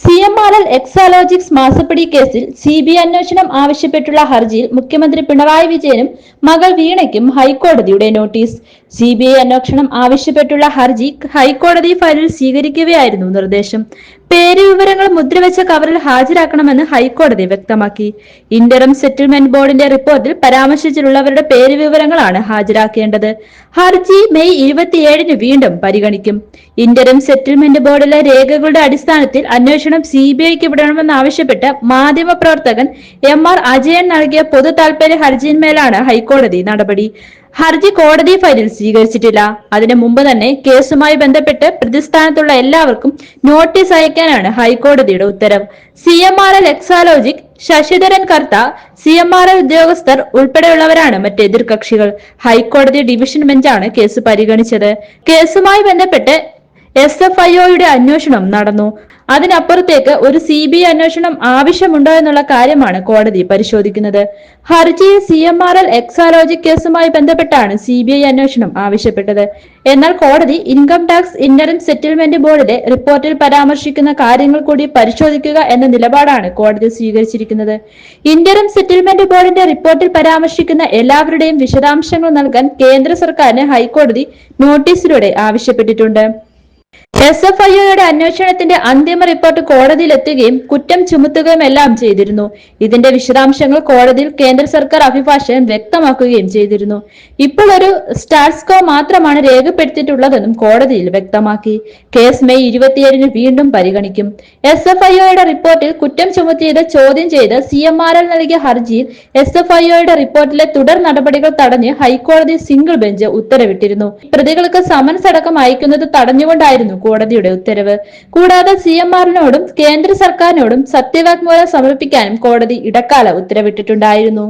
C M R L Exalogics മാസപ്പടി കേസിൽ C B അന്വേഷണം ആവശ്യപ്പെട്ടുള്ള ഹർജിയിൽ മുഖ്യമന്ത്രി പിണറായി വിജയനും മകൾ വീണയ്ക്കും ഹൈക്കോടതിയുടെ നോട്ടീസ്. സി ബി ഐ അന്വേഷണം ആവശ്യപ്പെട്ടുള്ള ഹർജി ഹൈക്കോടതി ഫയലിൽ സ്വീകരിക്കുകയായിരുന്നു നിർദ്ദേശം. പേര് വിവരങ്ങൾ മുദ്രവെച്ച കവറിൽ ഹാജരാക്കണമെന്ന് ഹൈക്കോടതി വ്യക്തമാക്കി. ഇന്ററം സെറ്റിൽമെന്റ് ബോർഡിന്റെ റിപ്പോർട്ടിൽ പരാമർശിച്ചിട്ടുള്ളവരുടെ പേര് വിവരങ്ങളാണ് ഹാജരാക്കേണ്ടത്. ഹർജി മെയ് ഇരുപത്തിയേഴിന് വീണ്ടും പരിഗണിക്കും. ഇന്ററം സെറ്റിൽമെന്റ് ബോർഡിലെ രേഖകളുടെ അടിസ്ഥാനത്തിൽ അന്വേഷണം സി ബി ഐക്ക് വിടണമെന്നാവശ്യപ്പെട്ട് മാധ്യമപ്രവർത്തകൻ എം ആർ അജയൻ നൽകിയ പൊതു താൽപര്യ ഹർജിയിന്മേലാണ് ഹൈക്കോടതി നടപടി. ഹർജി കോടതി ഫയലിൽ സ്വീകരിച്ചിട്ടില്ല. അതിനു മുമ്പ് തന്നെ കേസുമായി ബന്ധപ്പെട്ട് പ്രതിസ്ഥാനത്തുള്ള എല്ലാവർക്കും നോട്ടീസ് അയക്കാനാണ് ഹൈക്കോടതിയുടെ ഉത്തരവ് C M R L Exalogic Sasidharan Kartha C M R L ഉദ്യോഗസ്ഥർ ഉൾപ്പെടെയുള്ളവരാണ് മറ്റ് എതിർകക്ഷികൾ. ഹൈക്കോടതി ഡിവിഷൻ ബെഞ്ചാണ് കേസ് പരിഗണിച്ചത്. കേസുമായി ബന്ധപ്പെട്ട് എസ് എഫ് ഐ ഒയുടെ അന്വേഷണം നടന്നു. അതിനപ്പുറത്തേക്ക് ഒരു സി ബി ഐ അന്വേഷണം ആവശ്യമുണ്ടോ എന്നുള്ള കാര്യമാണ് കോടതി പരിശോധിക്കുന്നത്. ഹർജി C M R L Exalogic കേസുമായി ബന്ധപ്പെട്ടാണ് സി ബി ഐ അന്വേഷണം ആവശ്യപ്പെട്ടത്. എന്നാൽ കോടതി ഇൻകം ടാക്സ് ഇന്റർം സെറ്റിൽമെന്റ് ബോർഡിലെ റിപ്പോർട്ടിൽ പരാമർശിക്കുന്ന കാര്യങ്ങൾ കൂടി പരിശോധിക്കുക എന്ന നിലപാടാണ് കോടതി സ്വീകരിച്ചിരിക്കുന്നത്. ഇന്റർം സെറ്റിൽമെന്റ് ബോർഡിന്റെ റിപ്പോർട്ടിൽ പരാമർശിക്കുന്ന എല്ലാവരുടെയും വിശദാംശങ്ങൾ നൽകാൻ കേന്ദ്ര സർക്കാരിന് ഹൈക്കോടതി നോട്ടീസിലൂടെ ആവശ്യപ്പെട്ടിട്ടുണ്ട്. എസ് എഫ് ഐയുടെ അന്വേഷണത്തിന്റെ അന്തിമ റിപ്പോർട്ട് കോടതിയിലെത്തുകയും കുറ്റം ചുമത്തുകയും എല്ലാം ചെയ്തിരുന്നു. ഇതിന്റെ വിശദാംശങ്ങൾ കോടതിയിൽ കേന്ദ്ര സർക്കാർ അഭിഭാഷകൻ വ്യക്തമാക്കുകയും ചെയ്തിരുന്നു. ഇപ്പോൾ ഒരു സ്റ്റാറ്റ്സ്കോ മാത്രമാണ് രേഖപ്പെടുത്തിയിട്ടുള്ളതെന്നും കോടതിയിൽ വ്യക്തമാക്കി. കേസ് മെയ് ഇരുപത്തിയേഴിന് വീണ്ടും പരിഗണിക്കും. എസ് എഫ് ഐയുടെ റിപ്പോർട്ടിൽ കുറ്റം ചുമത്തിയത് ചോദ്യം ചെയ്ത് സി എം ആർ എൽ നൽകിയ ഹർജിയിൽ എസ് എഫ് ഐയുടെ റിപ്പോർട്ടിലെ തുടർ നടപടികൾ തടഞ്ഞ് ഹൈക്കോടതി സിംഗിൾ ബെഞ്ച് ഉത്തരവിട്ടിരുന്നു. പ്രതികൾക്ക് സമൻസ് അടക്കം അയക്കുന്നത് തടഞ്ഞുകൊണ്ടായിരുന്നു കോടതിയുടെ ഉത്തരവ്. കൂടാതെ സി എം ആറിനോടും കേന്ദ്ര സർക്കാരിനോടും സത്യവാങ്മൂലം സമർപ്പിക്കാനും കോടതി ഇടക്കാല ഉത്തരവിട്ടിട്ടുണ്ടായിരുന്നു.